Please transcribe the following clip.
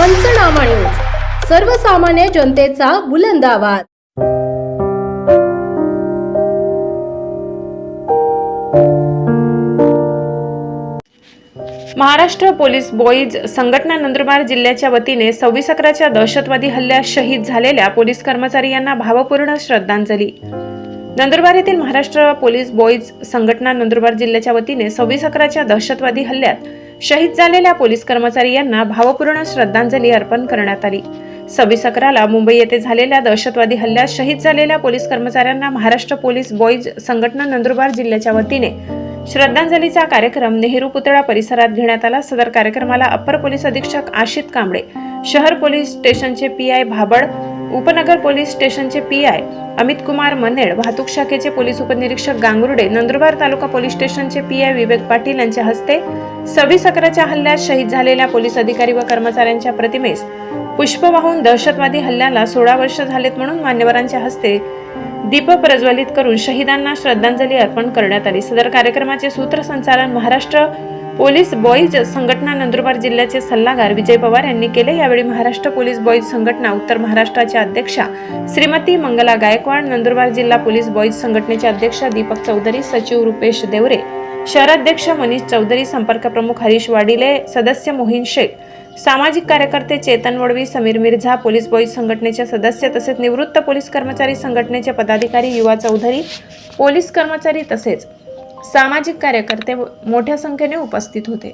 पंचनामा न्यूज सर्वसामान्य जनतेचा बुलंद आवाज. महाराष्ट्र पोलीस बॉईज संघटना नंदुरबार जिल्ह्याच्या वतीने सव्वीस अकराच्या दहशतवादी हल्ल्यात शहीद झालेल्या पोलीस कर्मचारी यांना भावपूर्ण श्रद्धांजली. नंदुरबार येथील महाराष्ट्र पोलीस बॉईज संघटना नंदुरबार जिल्ह्याच्या वतीने सव्वीस अकराच्या दहशतवादी हल्ल्यात शहीद झालेल्या पोलीस कर्मचारी यांना भावपूर्ण श्रद्धांजली अर्पण करण्यात आली. सव्वीस अकराला मुंबई येथे झालेल्या दहशतवादी हल्ल्यात शहीद झालेल्या पोलीस कर्मचाऱ्यांना महाराष्ट्र पोलीस बॉईज संघटना नंदुरबार जिल्ह्याच्या वतीने श्रद्धांजलीचा कार्यक्रम नेहरू पुतळा परिसरात घेण्यात आला. सदर कार्यक्रमाला अप्पर पोलीस अधीक्षक आशित कांबळे शहर पोलीस स्टेशनचे पी आय भाबड उपनगर पोलीस स्टेशनचे पी आय अमित कुमार मनेड वाहतूक शाखेचे पोलीस उपनिरीक्षक गांगुर्डे नंदुरबार तालुका पोलीस स्टेशनचे पी आय विवेक पाटील यांच्या हस्ते सव्वीस अकराच्या हल्ल्यात शहीद झालेल्या पोलीस अधिकारी व कर्मचाऱ्यांच्या प्रतिमेस पुष्प वाहून दहशतवादी हल्ल्याला सोळा वर्ष झालेत म्हणून मान्यवरांच्या हस्ते दीप प्रज्वलित करून शहीदांना श्रद्धांजली अर्पण करण्यात आली. सदर कार्यक्रमाचे सूत्रसंचालन महाराष्ट्र पोलीस बॉईज संघटना नंदुरबार जिल्ह्याचे सल्लागार विजय पवार यांनी केले. यावेळी महाराष्ट्र पोलीस बॉईज संघटना उत्तर महाराष्ट्राच्या अध्यक्षा श्रीमती मंगला गायकवाड नंदुरबार जिल्हा पोलीस बॉईज संघटनेचे अध्यक्ष दीपक चौधरी सचिव रुपेश देवरे शहराध्यक्ष मनीष चौधरी संपर्क प्रमुख हरीश वाडिले सदस्य मोहीन शेख सामाजिक कार्यकर्ते चेतन वडवी समीर मिर्झा पोलीस बॉईज संघटनेचे सदस्य तसेच निवृत्त पोलीस कर्मचारी संघटनेचे पदाधिकारी युवा चौधरी पोलीस कर्मचारी तसेच सामाजिक कार्यकर्ते मोठ्या संख्येने उपस्थित होते.